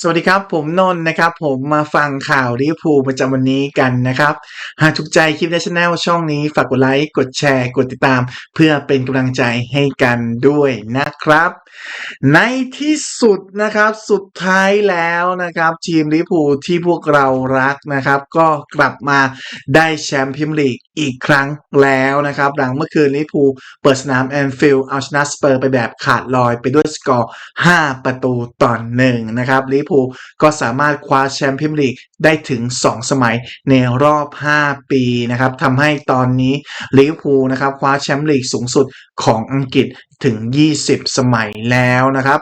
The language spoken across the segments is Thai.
สวัสดีครับ ผมนนท์นะครับ ผมมาฟังข่าวลิเวอร์พูลประจำวันนี้กันนะครับ หากถูกใจคลิปในช anel ช่องนี้ฝากกดไลค์กดแชร์ กดติดตาม เพื่อเป็นกำลังใจให้กันด้วยนะครับ ในที่สุดนะครับสุดท้ายแล้วนะครับ ทีมลิเวอร์พูลที่พวกเรารักนะครับ ก็กลับมาได้แชมป์พรีเมียร์ลีกอีกครั้งแล้วนะครับ หลังเมื่อคืนลิเวอร์พูลเปิดสนามแอนฟิลด์เอาชนะสเปอร์ไปแบบขาดลอยไปด้วยสกอร์ 5 ประตูต่อหนึ่งนะครับลิเวอร์พูลก็สามารถคว้าแชมป์พรีเมียนลีกได้ถึง 2 สมัยในรอบ 5 ปีนะครับทำให้ตอนนี้ลิเวอร์พูลนะครับคว้าแชมป์ลีกสูงสุดของอังกฤษ ถึง 20 สมัยแล้วนะครับ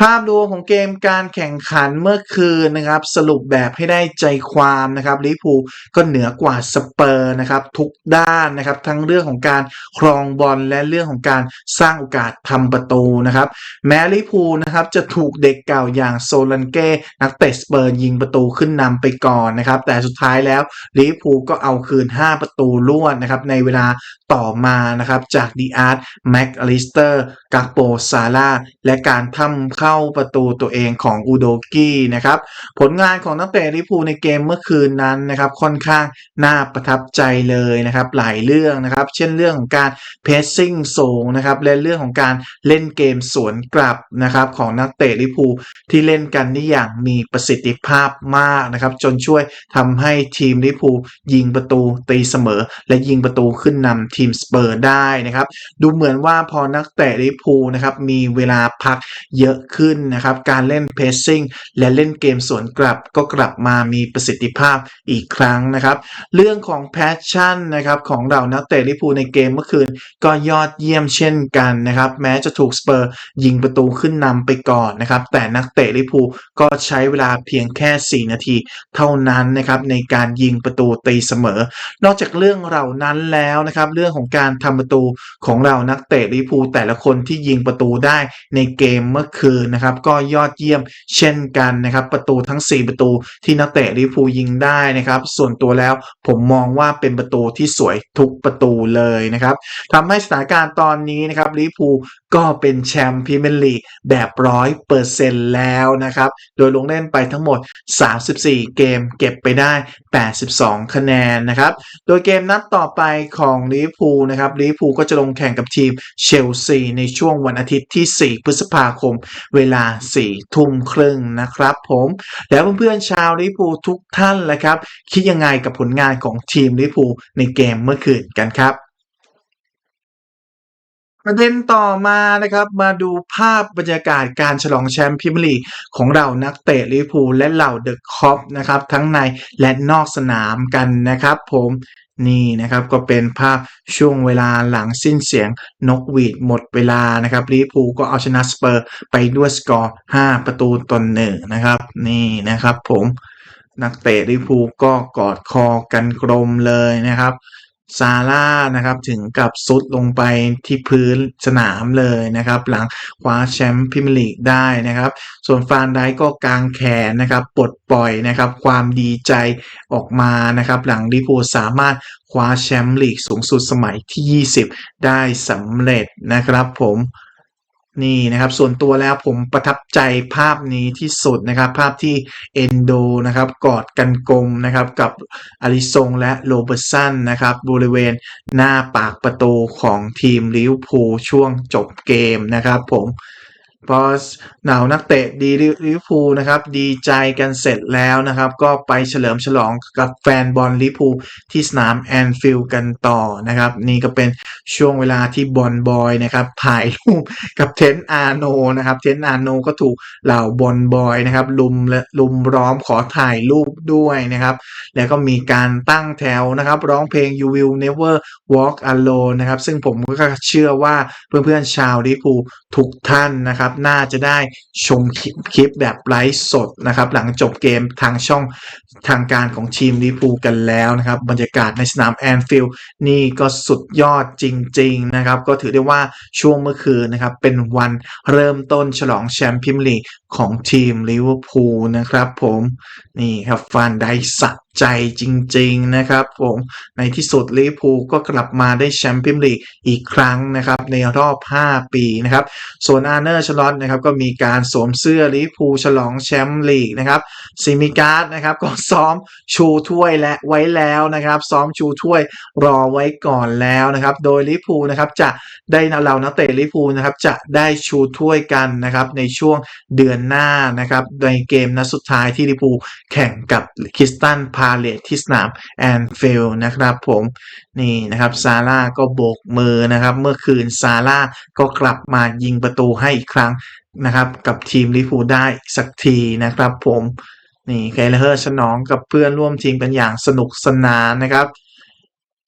ภาพรวมของเกมการแข่งขันเมื่อคืนนะครับ สรุปแบบให้ได้ใจความนะครับลิพูก็เหนือกว่าสเปอร์นะครับ ทุกด้านนะครับ ทั้งเรื่องของการครองบอลและเรื่องของการสร้างโอกาสทำประตูนะครับ แม้ลิพูนะครับจะถูกเด็กเก่าอย่างโซลันเก้นักเตะสเปอร์ยิงประตูขึ้นนำไปก่อนนะครับ แต่สุดท้ายแล้วลิพูก็เอาคืน 5 ประตูรวดนะครับในเวลาต่อมานะครับจากดีอาร์ตแม็กอลิสเตอร์กากโปซาร่าและการทำเข้าประตูตัวเองของอูโดกี้นะครับผลงานของนักเตะลิพูในเกมเมื่อคืนนั้นนะครับค่อนข้างน่าประทับใจเลยนะครับหลายเรื่องนะครับ เช่นเรื่องของการเพสซิ่งสูงนะครับและเรื่องของการเล่นเกมสวนกลับนะครับของนักเตะลิพูที่เล่นกันได้อย่างมีประสิทธิภาพมากนะครับจนช่วยทำให้ทีมลิพูยิงประตูตีเสมอ และยิงประตูขึ้นนำทีมสเปอร์ได้นะครับดูเหมือนว่าพอนักเตะลิเวอร์พูนะครับมีเวลาพักเยอะขึ้นนะครับการเล่นเพสซิ่งและเล่นเกมสวนกลับก็กลับมามีประสิทธิภาพอีกครั้งนะครับ เรื่องของแพชชั่นนะครับของเรานักเตะลิพูในเกมเมื่อคืนก็ยอดเยี่ยมเช่นกันนะครับแม้จะถูกสเปอร์ยิงประตูขึ้นนำไปก่อนนะครับแต่นักเตะลิพูก็ใช้เวลาเพียงแค่ 4 นาที เท่านั้นนะครับในการยิงประตูตีเสมอ นอกจากเรื่องเหล่านั้นแล้วนะครับเรื่องของการทำประตูของเรานักเตะลิพูแต่ละคนที่ยิงประตูได้ในเกมเมื่อคืนนะครับ ก็ยอดเยี่ยมเช่นกันนะครับ ประตูทั้ง 4 ประตูที่นักเตะลิเวอร์พูลยิงได้นะครับ ส่วนตัวแล้วผมมองว่าเป็นประตูที่สวยทุกประตูเลยนะครับทำให้สถานการณ์ตอนนี้นะครับลิเวอร์พูลก็เป็นแชมป์พรีเมียร์ลีกแบบร้อยเปอร์เซ็นต์แล้วนะครับ โดยลงเล่นไปทั้งหมด 34 เกมเก็บไปได้ 82 คะแนนนะครับ โดยเกมนัดต่อไปของลิเวอร์พูลนะครับลิเวอร์พูลก็จะลงแข่งกับทีมเชลซีในช่วงวันอาทิตย์ที่ 4 พฤษภาคม เวลา 4 ทุ่มครึ่งนะครับผมแล้วเพื่อนๆชาวลิเวอร์พูทุกท่านแหละครับ คิดยังไงกับผลงานของทีมลิเวอร์พูในเกมเมื่อคืนกันครับประเด็นต่อมานะครับมาดูภาพบรรยากาศการฉลองแชมป์พรีเมียร์ลีกของเรานักเตะลิเวอร์พูลและเหล่าเดอะคอปนะครับทั้งในและนอกสนามกันนะครับผม นี่นะครับก็เป็นภาพช่วงเวลาหลังสิ้นเสียงนกหวีดหมดเวลานะครับลิพูก็เอาชนะสเปอร์ไปด้วยสกอร์ 5 ประตูต่อหนึ่งนะครับนี่นะครับผมนักเตะลิพูก็กอดคอกันกลมเลยนะครับ ซาร่านะครับถึงกับซุดลงไปที่พื้นสนามเลยนะครับ หลังคว้าแชมป์พิมลีกได้นะครับ ส่วนฟานได้ก็กางแขนนะครับปลดปล่อยนะครับความดีใจออกมานะครับหลังลิเวอร์พูลสามารถคว้าแชมป์ลีกสูงสุดสมัยที่ 20 ได้สำเร็จนะครับผม นี่นะครับ ส่วนตัวแล้วผมประทับใจภาพนี้ที่สุดนะครับ ภาพที่เอนโดนะครับกอดกันกลมนะครับกับอาริซงและโรเบอร์สันนะครับบริเวณหน้าปากประตูของทีมลิเวอร์พูลช่วงจบเกมนะครับผม พอเหนานักเตะดีลิเวอร์พูลนะครับดีใจกันเสร็จแล้วนะครับ ก็ไปเฉลิมฉลองกับแฟนบอลลิเวอร์พูลที่สนามแอนฟิลด์กันต่อนะครับ นี่ก็เป็นช่วงเวลาที่บอลบอยนะครับถ่ายรูปกับเทนอาโนนะครับเทนอาโนก็ถูกเหล่าบอลบอยนะครับลุมและลุมล้อมขอถ่ายรูปด้วยนะครับ แล้วก็มีการตั้งแถวนะครับร้องเพลง You Will Never Walk Alone นะครับซึ่งผมก็เชื่อว่าเพื่อนๆชาวลิเวอร์พูลทุกท่านนะครับน่าจะได้ชมคลิปแบบไลฟ์สดนะครับ หลังจบเกมทางช่องทางการของทีมลิเวอร์พูลกันแล้วนะครับ บรรยากาศในสนามแอนฟิลด์นี่ก็สุดยอดจริง ๆ นะครับ ก็ถือได้ว่าช่วงเมื่อคืนนะครับ เป็นวันเริ่มต้นฉลองแชมป์พรีเมียร์ลีกของทีมลิเวอร์พูลนะครับผม นี่ครับฟานไดสัตใจจริงๆนะครับผมในที่สุดลิเวอร์พูลก็กลับมาได้แชมเปี้ยนลีกอีกครั้งนะครับในรอบ 5 ปีนะครับส่วนอาร์เนอร์ชลอตนะครับก็มีการสวมเสื้อลิเวอร์พูลฉลองแชมป์ลีกนะครับซิมิการ์ดนะครับก็ซ้อมชูถ้วยและไว้แล้วนะครับซ้อมชูถ้วยรอไว้ก่อนแล้วนะครับโดยลิเวอร์พูลนะครับจะได้เรานักเตะลิเวอร์พูลนะครับจะได้ชูถ้วยกันนะครับในช่วงเดือนหน้านะครับในเกมนัดสุดท้ายที่ลิเวอร์พูลแข่งกับคริสตันพาเลตที่สนามแอนฟิลด์นะครับผมนี่นะครับซาร่าก็โบกมือนะครับ เมื่อคืนซาร่าก็กลับมายิงประตูให้อีกครั้งนะครับกับทีมลิเวอร์พูได้สักทีนะครับผมนี่ไกลเลอร์ฉลองกับเพื่อนร่วมทีมกันอย่างสนุกสนานนะครับ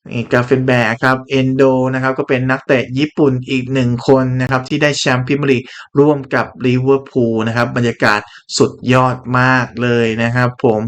นี่กาเฟนแบกครับเอนโดนะครับก็เป็นนักเตะญี่ปุ่นอีกหนึ่งคนนะครับที่ได้แชมป์พรีเมียร์ลีร่วมกับลิเวอร์พูลนะครับบรรยากาศสุดยอดมากเลยนะครับผม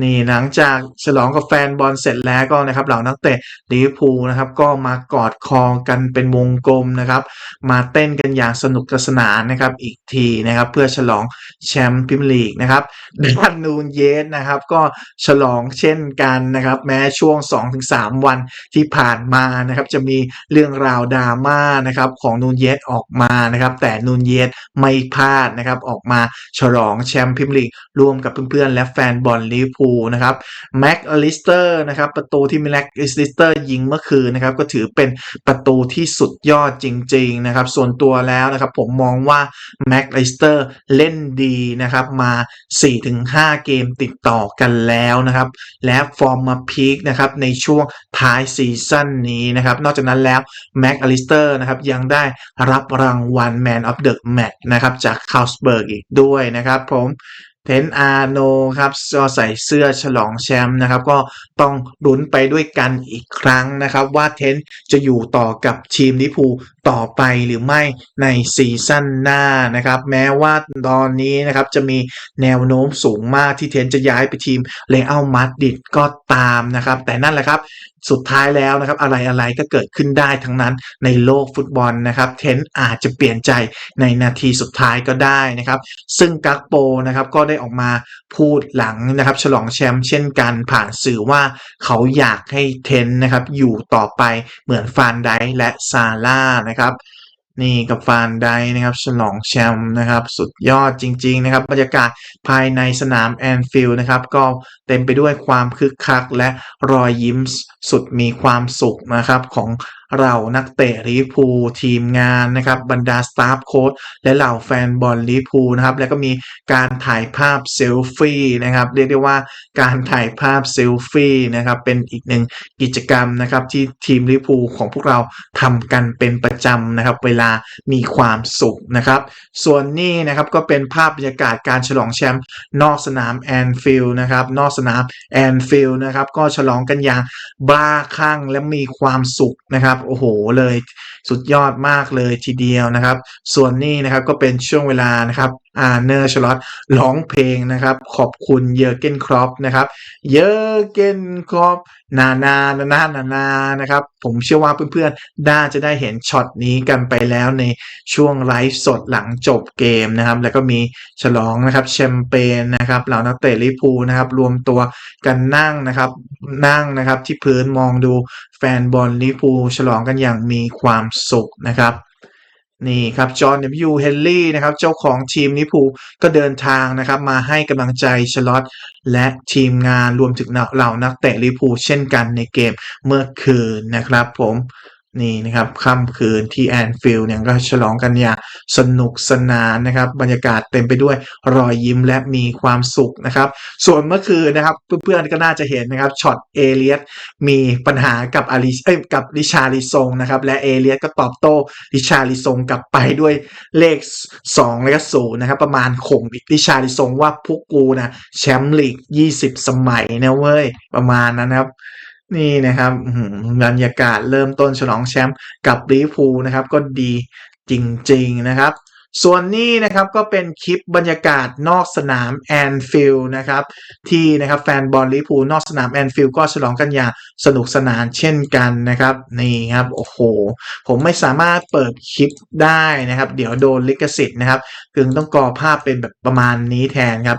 นี่หลังจากฉลองกับแฟนบอลเสร็จแล้วก็นะครับเหล่านักเตะลิเวอร์พูลนะครับก็มากอดคอกันเป็นวงกลมนะครับ มาเต้นกันอย่างสนุกสนานนะครับอีกทีนะครับเพื่อฉลองแชมป์พรีเมียร์ลีกนะครับด้านนูนเยสนะครับก็ฉลองเช่นกันนะครับแม้ช่วง 2-3 วันที่ผ่านมานะครับจะมีเรื่องราวดราม่านะครับของนูนเยสออกมานะครับแต่นูนเยสไม่พลาดนะครับออกมาฉลองแชมป์พรีเมียร์ลีกร่วมกับเพื่อนๆและแฟนบอลลิเวอร์พูลนะครับแม็กอลิสเตอร์นะครับประตูที่แม็กอลิสเตอร์ยิงเมื่อคืนนะครับก็ถือเป็นประตูที่สุดยอดจริงๆนะครับส่วนตัวแล้วนะครับผมมองว่าแม็กอลิสเตอร์เล่นดีนะครับมา 4-5 เกมติดต่อกันแล้วนะครับและฟอร์มมาพีคนะครับในช่วงท้ายซีซั่นนี้นะครับนอกจากนั้นแล้วแม็กอลิสเตอร์นะครับยังได้รับรางวัล Man of the Match นะครับจากคาลสเบิร์กอีกด้วยนะครับผม เทนอาโนครับก็ใส่เสื้อฉลองแชมป์นะครับ ก็ต้องลุ้นไปด้วยกันอีกครั้งนะครับ ว่าเทนจะอยู่ต่อกับทีมลิพูต่อไปหรือไม่ในซีซั่นหน้านะครับ แม้ว่าตอนนี้นะครับจะมีแนวโน้มสูงมากที่เทนจะย้ายไปทีมเรอัลมาดริดก็ตามนะครับ แต่นั่นแหละครับสุดท้ายแล้วนะครับ อะไรอะไรก็เกิดขึ้นได้ทั้งนั้นในโลกฟุตบอลนะครับ เทนอาจจะเปลี่ยนใจในนาทีสุดท้ายก็ได้นะครับ ซึ่งกักโปนะครับก็ได้ออกมาพูดหลังนะครับ ฉลองแชมป์เช่นกันผ่านสื่อว่าเขาอยากให้เทนนะครับอยู่ต่อไปเหมือนฟานไดและซาร่านะครับ นี่กับฟานไดนะครับ ฉลองแชมป์นะครับ สุดยอดจริง ๆ นะครับ บรรยากาศภายในสนามแอนฟิลด์นะครับ ก็เต็มไปด้วยความคึกคัก และรอยยิ้มสุดมีความสุขนะครับของ เรานักเตะลิพูทีมงานนะครับบรรดาสตาฟโค้ชและเหล่าแฟนบอลลิพูนะครับแล้วก็มีการถ่ายภาพเซลฟี่นะครับเรียกได้ว่าการถ่ายภาพเซลฟี่นะครับเป็นอีกหนึ่งกิจกรรมนะครับที่ทีมลิพูของพวกเราทำกันเป็นประจำนะครับเวลามีความสุขนะครับส่วนนี้นะครับก็เป็นภาพบรรยากาศการฉลองแชมป์นอกสนามแอนฟิลด์นะครับนอกสนามแอนฟิลด์นะครับก็ฉลองกันอย่างบ้าคลั่งและมีความสุขนะครับโอ้โหเลยสุดยอดมากเลยทีเดียวนะครับ ส่วนนี้นะครับก็เป็นช่วงเวลานะครับ อาเนอร์ชลอตร้องเพลงนะครับ ขอบคุณเยอร์เกนครอปนะครับ เยอร์เกนครอปนานานานานานานะครับ ผมเชื่อว่าเพื่อนๆน่าจะได้เห็นช็อตนี้กันไปแล้วในช่วงไลฟ์สดหลังจบเกมนะครับ แล้วก็มีฉลองนะครับแชมเปญนะครับเหล่านักเตะลิพูนะครับ รวมตัวกันนั่งนะครับ นั่งนะครับที่พื้นมองดูแฟนบอลลิพูฉลองกันอย่างมีความสุขนะครับ นี่ครับจอห์นวิวเฮนรี่นะครับเจ้าของทีมนิพูก็เดินทางนะครับมาให้กำลังใจชลอตและทีมงานรวมถึงเหล่านักเตะลิพูเช่นกันในเกมเมื่อคืนนะครับผม นี่นะครับค่ำคืนที่แอนฟิลด์เนี่ยก็ฉลองกันอย่างสนุกสนานนะครับ บรรยากาศเต็มไปด้วยรอยยิ้มและมีความสุขนะครับ ส่วนเมื่อคืนนะครับ เพื่อนๆก็น่าจะเห็นนะครับช็อตเอเลียสมีปัญหากับอาริเอ้ยกับริชาริซงนะครับ และเอเลียสก็ตอบโต้ริชาริซงกลับไปด้วยเลข 2 และก็0นะครับ ประมาณข่มริชาริซงว่าพวกกูนะแชมป์ลีก 20 สมัยนะเว้ยประมาณนั้นนะครับ นี่นะครับบรรยากาศเริ่มต้นฉลองแชมป์กับลิเวอร์พูลนะครับ ก็ดีจริง ๆ นะครับ ส่วนนี้นะครับก็เป็นคลิปบรรยากาศนอกสนามแอนฟิลด์นะครับ ที่นะครับแฟนบอลลิเวอร์พูลนอกสนามแอนฟิลด์ก็ฉลองกันอย่างสนุกสนานเช่นกันนะครับ นี่ครับ โอ้โห ผมไม่สามารถเปิดคลิปได้นะครับ เดี๋ยวโดนลิขสิทธิ์นะครับจึงต้องกรอภาพเป็นแบบประมาณนี้แทนครับ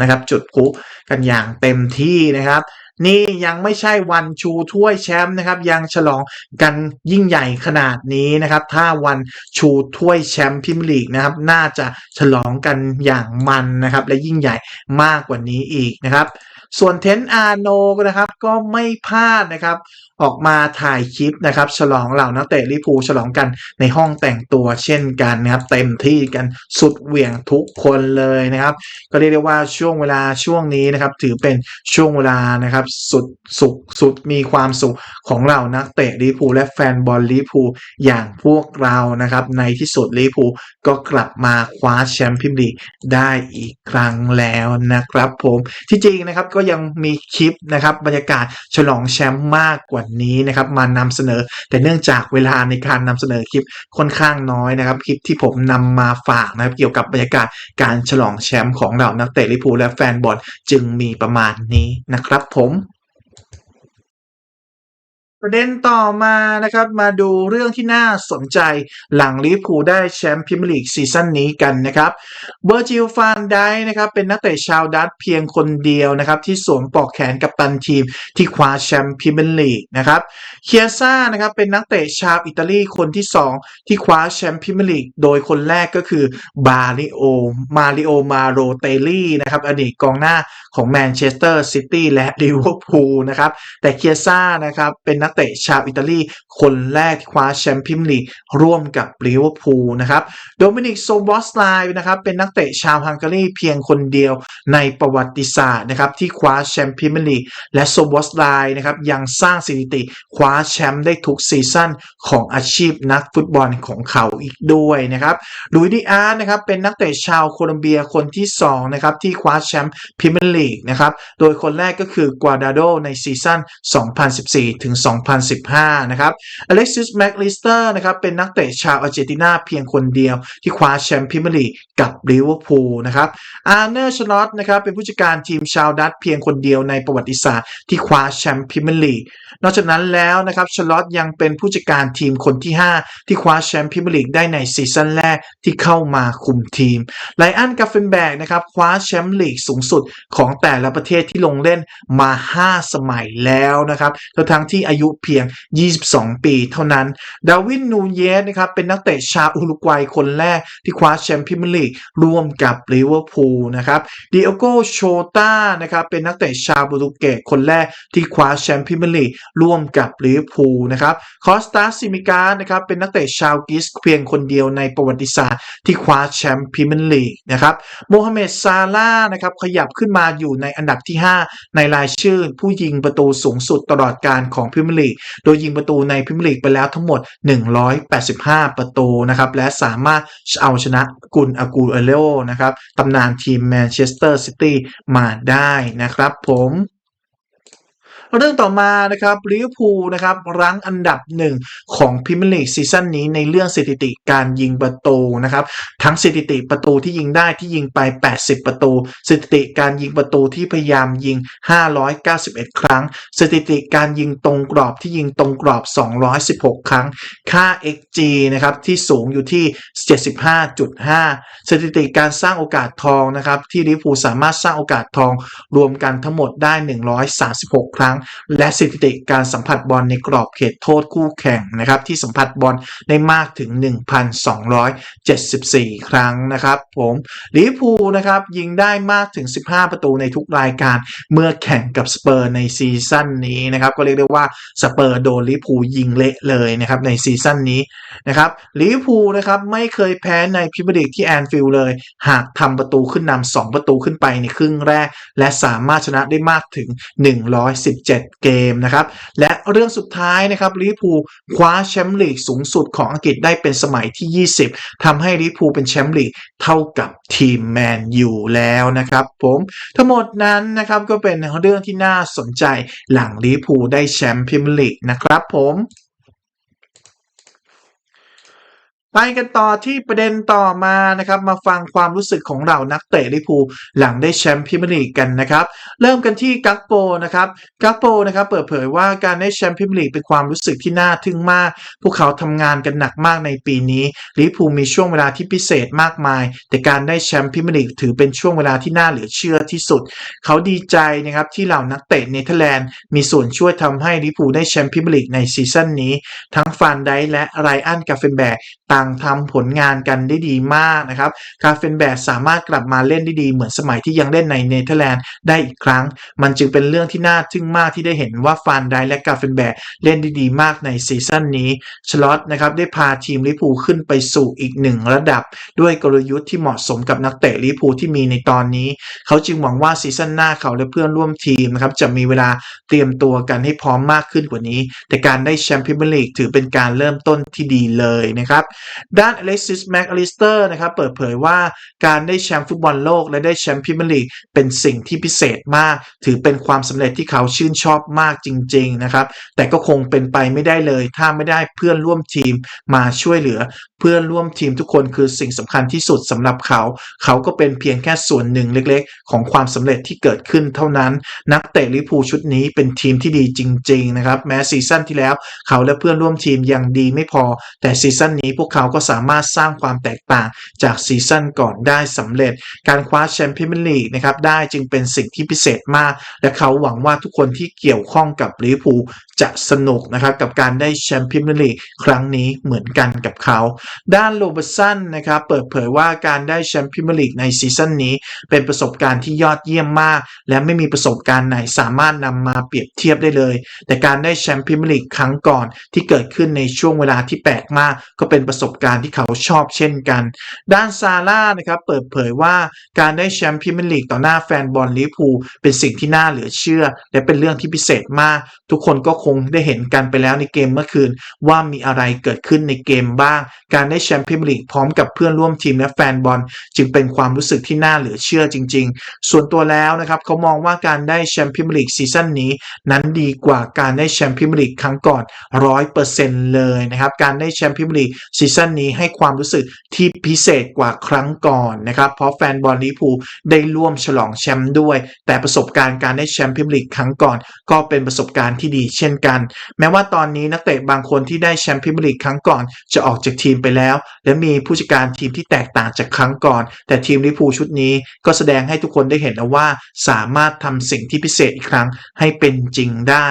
นะครับ จุดพุกันอย่างเต็มที่นะครับ นี่ยังไม่ใช่วันชูถ้วยแชมป์นะครับ ยังฉลองกันยิ่งใหญ่ขนาดนี้นะครับ ถ้าวันชูถ้วยแชมป์พิมลีกนะครับ น่าจะฉลองกันอย่างมันนะครับ และยิ่งใหญ่มากกว่านี้อีกนะครับ ส่วนเทนอาโนนะครับก็ไม่พลาดนะครับ ออกมาถ่ายคลิปนะครับฉลองเหล่านักเตะลิพูฉลองกันในห้องแต่งตัวเช่นกันนะครับเต็มที่กันสุดเหวี่ยงทุกคนเลยนะครับ ก็เรียกได้ว่าช่วงเวลาช่วงนี้นะครับ ถือเป็นช่วงเวลานะครับสุดสุขสุดมีความสุขของเรานักเตะลิพูและแฟนบอลลิพูอย่างพวกเรานะครับ ในที่สุดลิพูก็กลับมาคว้าแชมป์พรีเมียร์ลีกได้อีกครั้งแล้วนะครับ ผมที่จริงนะครับก็ยังมีคลิปนะครับบรรยากาศฉลองแชมป์มากกว่านี้นะครับมานำเสนอ แต่เนื่องจากเวลาในการนำเสนอคลิปค่อนข้างน้อยนะครับคลิปที่ผมนำมาฝากนะครับเกี่ยวกับบรรยากาศการฉลองแชมป์ของเหล่านักเตะลิเวอร์พูลและแฟนบอลจึงมีประมาณนี้นะครับผม ประเด็นต่อมานะครับมาดูเรื่องที่น่าสนใจหลังลิเวอร์พูลได้แชมป์พรีเมียร์ลีกซีซั่นนี้กันนะครับเวอร์จิลฟานได้นะครับเป็นนักเตะชาวดัตเพียงคนเดียวนะครับที่สวมปลอกแขนกับตันทีมที่คว้าแชมป์พรีเมียร์ลีกนะครับเคียซ่านะครับเป็นนักเตะชาวอิตาลีคนที่ 2 ที่คว้าแชมป์พรีเมียร์ลีกโดยคนแรกก็คือบาริโอมาริโอมาโรเตลลี่นะครับอดีตกองหน้าของแมนเชสเตอร์ซิตี้และลิเวอร์พูลนะครับแต่เคียซ่านะครับเป็นนักักเตะชาวอิตาลีคนแรกที่คว้าแชมป์พรีเมียร์ลีกร่วมกับลิเวอร์พูลนะครับโดมินิกโซบอสไลน์นะครับเป็นนักเตะชาวฮังการีเพียงคนเดียวในประวัติศาสตร์นะครับที่คว้าแชมป์พรีเมียร์ลีกและโซบอสไลน์นะครับยังสร้างสถิติคว้าแชมป์ได้ทุกซีซั่นของอาชีพนักฟุตบอลของเขาอีกด้วยนะครับลุยดิอาร์นะครับเป็นนักเตะชาวโคลอมเบียคนที่สองนะครับที่คว้าแชมป์พรีเมียร์ลีกนะครับโดยคนแรกก็คือกวาดาโดในซีซั่น 2014 ถึง2015 นะครับอเล็กซิสแม็กลิสเตอร์นะครับเป็นนักเตะชาวอาร์เจนตินาเพียงคนเดียวที่คว้าแชมป์พรีเมียร์ลีกกับลิเวอร์พูลนะครับอาร์เนอร์ชลอตนะครับเป็นผู้จัดการทีมชาวดัตเพียงคนเดียวในประวัติศาสตร์ที่คว้าแชมป์พรีเมียร์ลีกนอกจากนั้นแล้วนะครับชลอตยังเป็นผู้จัดการทีมคนที่ 5 ที่คว้าแชมป์พรีเมียร์ลีกได้ในซีซั่นแรกที่เข้ามาคุมทีมไลอันกัฟเฟนแบกนะครับคว้าแชมป์ลีกสูงสุดของแต่ละประเทศที่ลงเล่นมา 5 สมัยแล้วนะครับทั้งทั้งที่อายุยุเพียง 22 ปีเท่านั้น ดาวินนูเยสนะครับเป็นนักเตะชาวอุรุกวัยคนแรกที่คว้าแชมป์พรีเมียร์ลีกร่วมกับลิเวอร์พูลนะครับดิโอโกโชตานะครับเป็นนักเตะชาวโปรตุเกสคนแรกที่คว้าแชมป์พรีเมียร์ลีกร่วมกับลิเวอร์พูลนะครับคอสตาซิมิกานะครับเป็นนักเตะชาวกรีซเพียงคนเดียวในประวัติศาสตร์ที่คว้าแชมป์พรีเมียร์ลีกนะครับโมฮัมเหม็ดซาลานะครับขยับขึ้นมาอยู่ในอันดับที่ 5 ในรายชื่อผู้ยิงประตูสูงสุดตลอดการของพรีเมียร์ลีก โดยยิงประตูในพรีเมียร์ลีกไปแล้วทั้งหมด 185 ประตูนะครับและสามารถเอาชนะกุนอากูเอเลโอนะครับตำนานทีมแมนเชสเตอร์ซิตี้มาได้นะครับผม เรื่องต่อมานะครับลิเวอร์พูลนะครับรั้งอันดับหนึ่งของพรีเมียร์ลีกซีซั่นนี้ในเรื่องสถิติการยิงประตูนะครับทั้งสถิติประตูที่ยิงได้ที่ยิงไป 80 ประตูสถิติการยิงประตูที่พยายามยิง 591 ครั้ง สถิติการยิงตรงกรอบที่ยิงตรงกรอบ 216 ครั้ง ค่า xg นะครับที่สูงอยู่ที่ 75.5 สถิติการสร้างโอกาสทองนะครับที่ลิเวอร์พูลสามารถสร้างโอกาสทองรวมกันทั้งหมดได้ 136 ครั้งและสถิติการสัมผัสบอลในกรอบเขตโทษคู่แข่งนะครับที่สัมผัสบอลได้มากถึง 1,274 ครั้งนะครับผมลิเวอร์พูลนะครับยิงได้มากถึง 15 ประตูในทุกรายการเมื่อแข่งกับสเปอร์ในซีซั่นนี้นะครับก็เรียกได้ว่าสเปอร์โดนลิเวอร์พูลยิงเละเลยนะครับในซีซั่นนี้นะครับลิเวอร์พูลนะครับไม่เคยแพ้ในพรีเมียร์ลีกที่แอนฟิลด์เลย หากทำประตูขึ้นนำ2ประตูขึ้นไปในครึ่งแรก และสามารถชนะได้มากถึง 117เกมนะครับ และเรื่องสุดท้ายนะครับลิพูคว้าแชมป์ลีกสูงสุดของอังกฤษได้เป็นสมัยที่ 20ทำให้ลิพูเป็นแชมป์ลีกเท่ากับทีมแมนยูแล้วนะครับผมทั้งหมดนั้นนะครับก็เป็นเรื่องที่น่าสนใจหลังลิพูได้แชมป์พรีเมียร์ลีกนะครับผม ไปกันต่อที่ประเด็นต่อมานะครับมาฟังความรู้สึกของเรานักเตะลิพูหลังได้แชมป์พรีเมียร์ลีกกันนะครับ เริ่มกันที่กักโปนะครับกักโปนะครับเปิดเผยว่าการได้แชมป์พรีเมียร์ลีกเป็นความรู้สึกที่น่าทึ่งมาก พวกเขาทำงานกันหนักมากในปีนี้ลิพูมีช่วงเวลาที่พิเศษมากมาย แต่การได้แชมป์พรีเมียร์ลีกถือเป็นช่วงเวลาที่น่าเหลือเชื่อที่สุด เขาดีใจนะครับที่เหล่านักเตะเนเธอร์แลนด์มีส่วนช่วยทำให้ลิพูได้แชมป์พรีเมียร์ลีกในซีซั่นนี้ ทั้งฟานไดและไรอันกาเฟนแบกตางทำผลงานกันได้ดีมากนะครับกาเฟนแบกสามารถกลับมาเล่นได้ดีเหมือนสมัยที่ยังเล่นในเนเธอร์แลนด์ได้อีกครั้ง มันจึงเป็นเรื่องที่น่าทึ่งมากที่ได้เห็นว่าฟานไดค์และกาเฟนแบกเล่นได้ดีมากในซีซั่นนี้ชลอตนะครับได้พาทีมลิพูขึ้นไปสู่อีกหนึ่งระดับ ด้วยกลยุทธ์ที่เหมาะสมกับนักเตะลิพูที่มีในตอนนี้ เขาจึงหวังว่าซีซั่นหน้าเขาและเพื่อนร่วมทีมนะครับจะมีเวลาเตรียมตัวกันให้พร้อมมากขึ้นกว่านี้ แต่การได้แชมเป์พรีเมียร์ลีกถือเป็นการเริ่มต้นที่ดีเลยนะครับด้านอเล็กซิสแม็กอลิสเตอร์นะครับเปิดเผยว่าการได้แชมป์ฟุตบอลโลกและได้แชมป์พรีเมียร์ลีกเป็นสิ่งที่พิเศษมาก ถือเป็นความสำเร็จที่เขาชื่นชอบมากจริง ๆ นะครับ แต่ก็คงเป็นไปไม่ได้เลย ถ้าไม่ได้เพื่อนร่วมทีมมาช่วยเหลือ เพื่อนร่วมทีมทุกคนคือสิ่งสำคัญที่สุดสำหรับเขา เขาก็เป็นเพียงแค่ส่วนหนึ่งเล็กๆ ของความสำเร็จที่เกิดขึ้นเท่านั้น นักเตะลิพูชุดนี้เป็นทีมที่ดีจริง ๆ นะครับ แม้ซีซั่นที่แล้ว เขาและเพื่อนร่วมทีมยังดีไม่พอ แต่ซีซั่นนี้พวกเขาก็สามารถสร้างความแตกต่างจากซีซั่นก่อนได้สำเร็จ การคว้าแชมป์พรีเมียร์ลีกนะครับได้จึงเป็นสิ่งที่พิเศษมาก และเขาหวังว่าทุกคนที่เกี่ยวข้องกับลิเวอร์พูล จะสนุกนะครับกับการได้แชมเป์พรีเมียร์ลีกครั้งนี้เหมือนกันกับเขา ด้านโรเบร์ตสันนะครับเปิดเผยว่าการได้แชมเป์พรีเมียร์ลีกในซีซั่นนี้ เป็นประสบการณ์ที่ยอดเยี่ยมมาก และไม่มีประสบการณ์ไหนสามารถนำมาเปรียบเทียบได้เลย แต่การได้แชมเป์พรีเมียร์ลีกครั้งก่อนที่เกิดขึ้นในช่วงเวลาที่แปลกมาก ก็เป็นประสบการณ์ที่เขาชอบเช่นกัน ด้านซาร่านะครับเปิดเผยว่าการได้แชมเป์พรีเมียร์ลีกต่อหน้าแฟนบอลลิเวอร์พูลเป็นสิ่งที่น่าเหลือเชื่อ และเป็นเรื่องที่พิเศษมาก ทุกคนก็คงได้เห็นกันไปแล้วในเกมเมื่อคืน ว่ามีอะไรเกิดขึ้นในเกมบ้าง การได้แชมเป์พรีเมียร์ลีกพร้อมกับเพื่อนร่วมทีมและแฟนบอล จึงเป็นความรู้สึกที่น่าเหลือเชื่อจริง ๆ ส่วนตัวแล้วนะครับเขามองว่าการได้แชมเป์พรีเมียร์ลีกซีซั่นนี้ นั้นดีกว่าการได้แชมเป์พรีเมียร์ลีกครั้งก่อนร้อยเปอร์เซ็นต์เลยนะครับการได้แชมเป์พรีเมียร์ลีกซีซั่นนี้ให้ความรู้สึกที่พิเศษกว่าครั้งก่อนนะครับเพราะแฟนบอลลิพูได้ร่วมฉลองแชมป์ด้วย แต่ประสบการณ์การได้แชมเป์พรีเมียร์ลีกครั้งก่อน ก็เป็นประสบการณ์ที่ดีเช่นกัน แม้ว่าตอนนี้นักเตะบางคนที่ได้แชมป์พรีเมียร์ลีกครั้งก่อนจะออกจากทีมไปแล้ว และมีผู้จัดการทีมที่แตกต่างจากครั้งก่อน แต่ทีมลิพูชุดนี้ก็แสดงให้ทุกคนได้เห็นแล้วว่า สามารถทำสิ่งที่พิเศษอีกครั้งให้เป็นจริงได้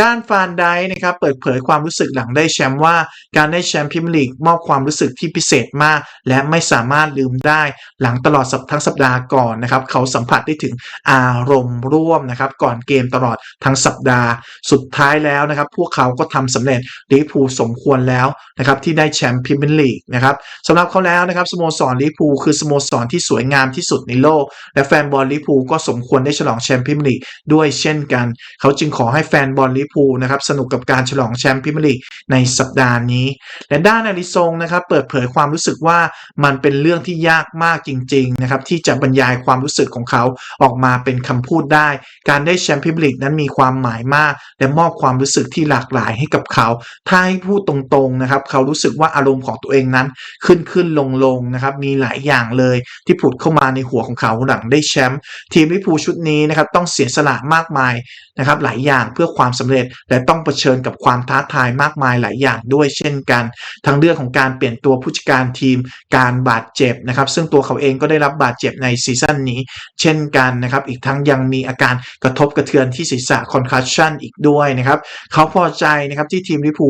ด้านฟานไดนะครับเปิดเผยความรู้สึกหลังได้แชมป์ว่า การได้แชมป์พรีเมียร์ลีกมอบความรู้สึกที่พิเศษมาก และไม่สามารถลืมได้ หลังตลอดสัปทั้งสัปดาห์ก่อนนะครับเขาสัมผัสได้ถึงอารมณ์ร่วมนะครับก่อนเกมตลอดทั้งสัปดาห์สุดท้ายแล้วนะครับ พวกเขาก็ทำสำเร็จลิเวอร์พูลสมควรแล้วนะครับที่ได้แชมป์พรีเมียร์ลีกนะครับสำหรับเขาแล้วนะครับสโมสรลิเวอร์พูลคือสโมสรที่สวยงามที่สุดในโลก และแฟนบอลลิเวอร์พูลก็สมควรได้ฉลองแชมป์พรีเมียร์ลีกด้วยเช่นกัน เขาจึงขอให้แฟนบอลลิเวอร์พูลนะครับสนุกกับการฉลองแชมป์พรีเมียร์ลีกในสัปดาห์นี้ และด้านอาริซงนะครับเปิดเผยความรู้สึกว่ามันเป็นเรื่องที่ยากมากจริงๆนะครับที่จะบรรยายความรู้สึกของเขาออกมาเป็นคำพูดได้ การได้แชมป์พรีเมียร์ลีกนั้นมีความหมายมาก และมอบความรู้สึกที่หลากหลายให้กับเขาถ้าให้พูดตรงๆนะครับ เขารู้สึกว่าอารมณ์ของตัวเองนั้นขึ้นขึ้นลงลงๆนะครับ มีหลายอย่างเลยที่ผุดเข้ามาในหัวของเขาหลังได้แชมป์ทีมลิเวอร์พูลชุดนี้นะครับต้องเสียสละมากมายนะครับหลายอย่างเพื่อความสำเร็จและต้องเผชิญกับความท้าทายมากมายหลายอย่างด้วยเช่นกัน ทั้งเรื่องของการเปลี่ยนตัวผู้จัดการทีมการบาดเจ็บนะครับ ซึ่งตัวเขาเองก็ได้รับบาดเจ็บในซีซั่นนี้ เช่นกันนะครับ อีกทั้งยังมีอาการกระทบกระเทือนที่ศีรษะ concussion อีกด้วยนะครับ เขาพอใจนะครับที่ทีมลิพู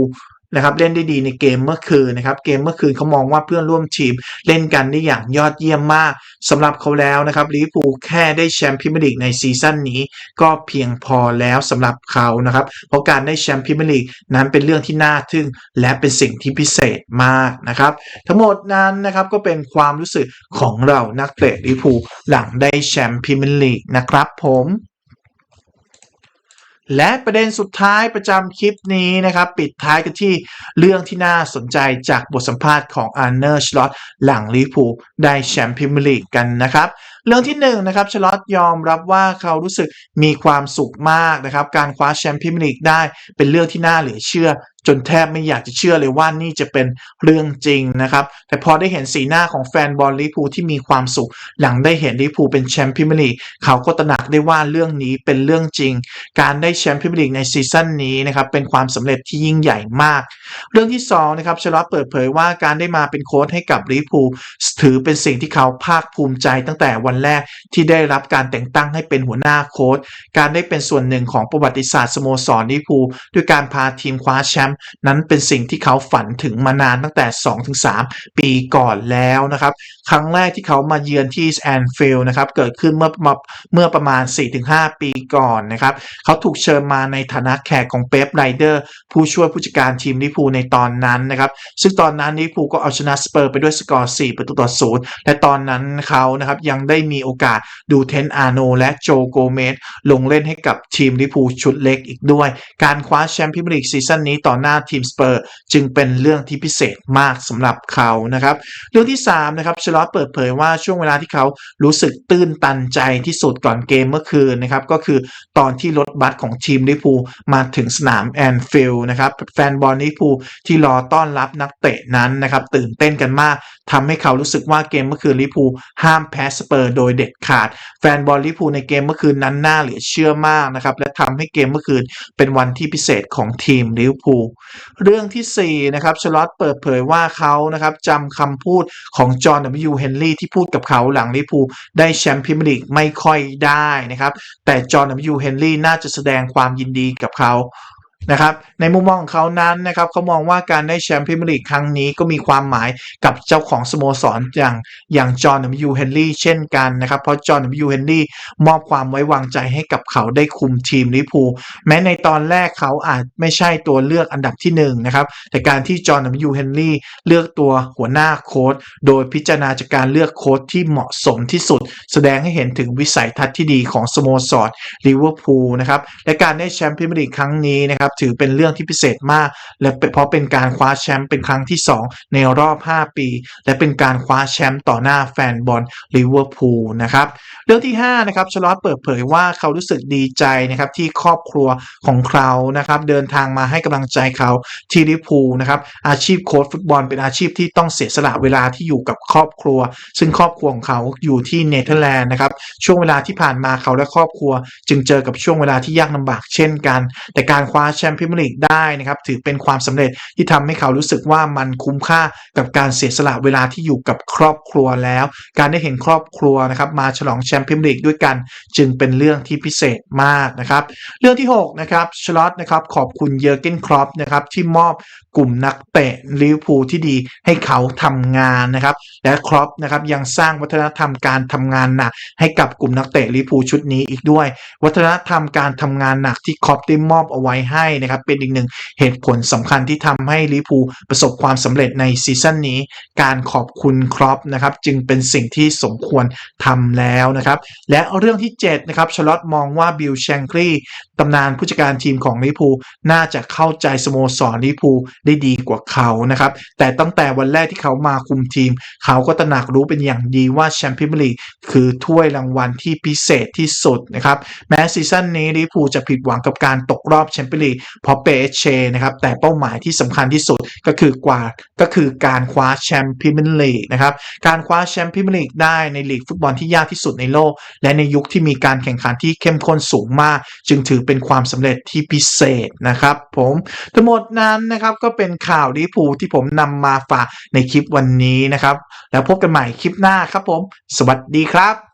นะครับเล่นได้ดีในเกมเมื่อคืนนะครับเกมเมื่อคืนเขามองว่าเพื่อนร่วมทีมเล่นกันได้อย่างยอดเยี่ยมมากสำหรับเขาแล้วนะครับลิเวอร์พูลแค่ได้แชมป์พรีเมียร์ลีกในซีซั่นนี้ ก็เพียงพอแล้วสำหรับเขานะครับเพราะการได้แชมป์พรีเมียร์ลีกนั้นเป็นเรื่องที่น่าทึ่ง และเป็นสิ่งที่พิเศษมากนะครับทั้งหมดนั้นนะครับก็เป็นความรู้สึกของเรานักเตะลิเวอร์พูลหลังได้แชมป์พรีเมียร์ลีกนะครับผม และประเด็นสุดท้ายประจำคลิปนี้นะครับ ปิดท้ายกันที่เรื่องที่น่าสนใจจากบทสัมภาษณ์ของอาร์เนอร์ชลอตหลังลิพูได้แชมป์พรีเมียร์ลีกกันนะครับ เรื่องที่หนึ่งนะครับชลอตยอมรับว่าเขารู้สึกมีความสุขมากนะครับ การคว้าแชมป์พรีเมียร์ลีกได้เป็นเรื่องที่น่าเหลือเชื่อ จนแทบไม่อยากจะเชื่อเลยว่านี่จะเป็นเรื่องจริงนะครับ แต่พอได้เห็นสีหน้าของแฟนบอลลิพูที่มีความสุข หลังได้เห็นลิพูเป็นแชมป์พรีเมียร์ลีกเขาก็ตระหนักได้ว่าเรื่องนี้เป็นเรื่องจริง การได้แชมป์พรีเมียร์ลีกในซีซั่นนี้นะครับเป็นความสำเร็จที่ยิ่งใหญ่มาก เรื่องที่สองนะครับชลอตเปิดเผยว่าการได้มาเป็นโค้ชให้กับลิพูถือเป็นสิ่งที่เขาภาคภูมิใจตั้งแต่วันแรกที่ได้รับการแต่งตั้งให้เป็นหัวหน้าโค้ชการได้เป็นส่วนหนึ่งของประวัติศาสตร์สโมสรลิพูด้วยการพาทีมคว้าแชมป์นั้นเป็นสิ่งที่เขาฝันถึงมานานตั้งแต่ 2-3 ปีก่อนแล้วนะครับ ครั้งแรกที่เขามาเยือนที่แอนฟิลด์นะครับเกิดขึ้นเมื่อเมื่อประมาณ 4-5 ปีก่อนนะครับเขาถูกเชิญมาในฐานะแขกของเป๊ปไรเดอร์ผู้ช่วยผู้จัดการทีมลิพูในตอนนั้นนะครับซึ่งตอนนั้นลิพูก็เอาชนะสเปอร์ไปด้วยสกอร์ 4 ประตูต่อศูนย์และตอนนั้นเขานะครับยังได้มีโอกาสดูเทนอาโนและโจโกเมสลงเล่นให้กับทีมลิพูชุดเล็กอีกด้วย การคว้าแชมป์พรีเมียร์ลีกซีซั่นนี้ต่อหน้าทีมสเปอร์จึงเป็นเรื่องที่พิเศษมากสำหรับเขานะครับเรื่องที่3นะครับชลอตเปิดเผยว่าช่วงเวลาที่เขารู้สึกตื้นตันใจที่สุดก่อนเกมเมื่อคืนนะครับก็คือตอนที่รถบัสของทีมลิพูมาถึงสนามแอนฟิลด์นะครับแฟนบอลลิพูที่รอต้อนรับนักเตะนั้นนะครับตื่นเต้นกันมากทำให้เขารู้สึกว่าเกมเมื่อคืนลิพูห้ามแพ้สเปอร์โดยเด็ดขาด แฟนบอลลิพูในเกมเมื่อคืนนั้นน่าเหลือเชื่อมากนะครับและทำให้เกมเมื่อคืนเป็นวันที่พิเศษของทีมลิเวอร์พูลเรื่องที่ 4 นะครับชลอตเปิดเผยว่าเขานะครับจำคำพูดของจอห์น W. เฮนรี่ที่พูดกับเขาหลังลิเวอร์พูได้แชมป์พรีเมียร์ลีกไม่ค่อยได้นะครับ แต่จอห์น W. เฮนรี่น่าจะแสดงความยินดีกับเขา นะครับในมุมมองของเขานั้นนะครับเขามองว่าการได้แชมป์พรีเมียร์ลีกครั้งนี้ก็มีความหมายกับเจ้าของสโมสรอย่างอย่างจอห์น W. เฮนรี่เช่นกันนะครับ เพราะจอห์น W. เฮนรี่มอบความไว้วางใจให้กับเขาได้คุมทีมลิเวอร์พูแม้ในตอนแรกเขาอาจไม่ใช่ตัวเลือกอันดับที่1นงนะครับแต่การที่จอห์น W. เฮนรี่เลือกตัวหัวหน้าโค้ชโดยพิจารณาจากการเลือกโค้ชที่เหมาะสมที่สุด แสดงให้เห็นถึงวิสัยทัศน์ที่ดีของสโมสรลิเวอร์พูลนะครับและการได้แชมป์พรีเมียร์ลีกครั้งนี้นะครับถือเป็นเรื่องที่พิเศษมาก และเพราะเป็นการคว้าแชมป์เป็นครั้งที่ 2 ในรอบ 5 ปี และเป็นการคว้าแชมป์ต่อหน้าแฟนบอลลิเวอร์พูลนะครับเรื่องที่ 5 นะครับชลอตเปิดเผยว่าเขารู้สึกดีใจนะครับที่ครอบครัวของเขานะครับเดินทางมาให้กำลังใจเขาที่ลิเวอร์พูลนะครับอาชีพโค้ชฟุตบอลเป็นอาชีพที่ต้องเสียสละเวลาที่อยู่กับครอบครัว ซึ่งครอบครัวของเขาอยู่ที่เนเธอร์แลนด์นะครับช่วงเวลาที่ผ่านมาเขาและครอบครัว จึงเจอกับช่วงเวลาที่ยากลำบากเช่นกัน แต่การคว้าแชมป์พรีเมียร์ลีกได้นะครับถือเป็นความสำเร็จที่ทำให้เขารู้สึกว่ามันคุ้มค่ากับการเสียสละเวลาที่อยู่กับครอบครัวแล้ว การได้เห็นครอบครัวนะครับมาฉลองแชมป์พรีเมียร์ลีกด้วยกัน จึงเป็นเรื่องที่พิเศษมากนะครับเรื่องที่6นะครับชลอตนะครับขอบคุณเยอร์เกนครอปนะครับที่มอบกลุ่มนักเตะลิเวอร์พูลที่ดีให้เขาทำงานนะครับและครอปนะครับยังสร้างวัฒนธรรมการทำงานหนักให้กับกลุ่มนักเตะลิเวอร์พูลชุดนี้อีกด้วย วัฒนธรรมการทำงานหนักที่ครอปได้มอบเอาไว้ให้นะครับเป็นอีกหนึ่งเหตุผลสำคัญที่ทำให้ลิพูประสบความสำเร็จในซีซั่นนี้ การขอบคุณครอปนะครับ จึงเป็นสิ่งที่สมควรทำแล้วนะครับ และเรื่องที่7นะครับชลอตมองว่าบิลแชงคลีตำนานผู้จัดการทีมของลิพูน่าจะเข้าใจสโมสรลิพูได้ดีกว่าเขานะครับ แต่ตั้งแต่วันแรกที่เขามาคุมทีม เขาก็ตระหนักรู้เป็นอย่างดีว่าแชมเปี้ยนลีกคือถ้วยรางวัลที่พิเศษที่สุดนะครับ แม้ซีซั่นนี้ลิพูจะผิดหวังกับการตกรอบแชมเปี้ยนลีกเพราะเปเชนะครับแต่เป้าหมายที่สำคัญที่สุดก็คือกว่าก็คือการคว้าแชมเปี้ยนส์ลีกนะครับการคว้าแชมเปี้ยนส์ลีกได้ในลีกฟุตบอลที่ยากที่สุดในโลก และในยุคที่มีการแข่งขันที่เข้มข้นสูงมาก จึงถือเป็นความสำเร็จที่พิเศษนะครับผมทั้งหมดนั้นนะครับก็เป็นข่าวลิพูที่ผมนำมาฝากในคลิปวันนี้นะครับ แล้วพบกันใหม่คลิปหน้าครับผม สวัสดีครับ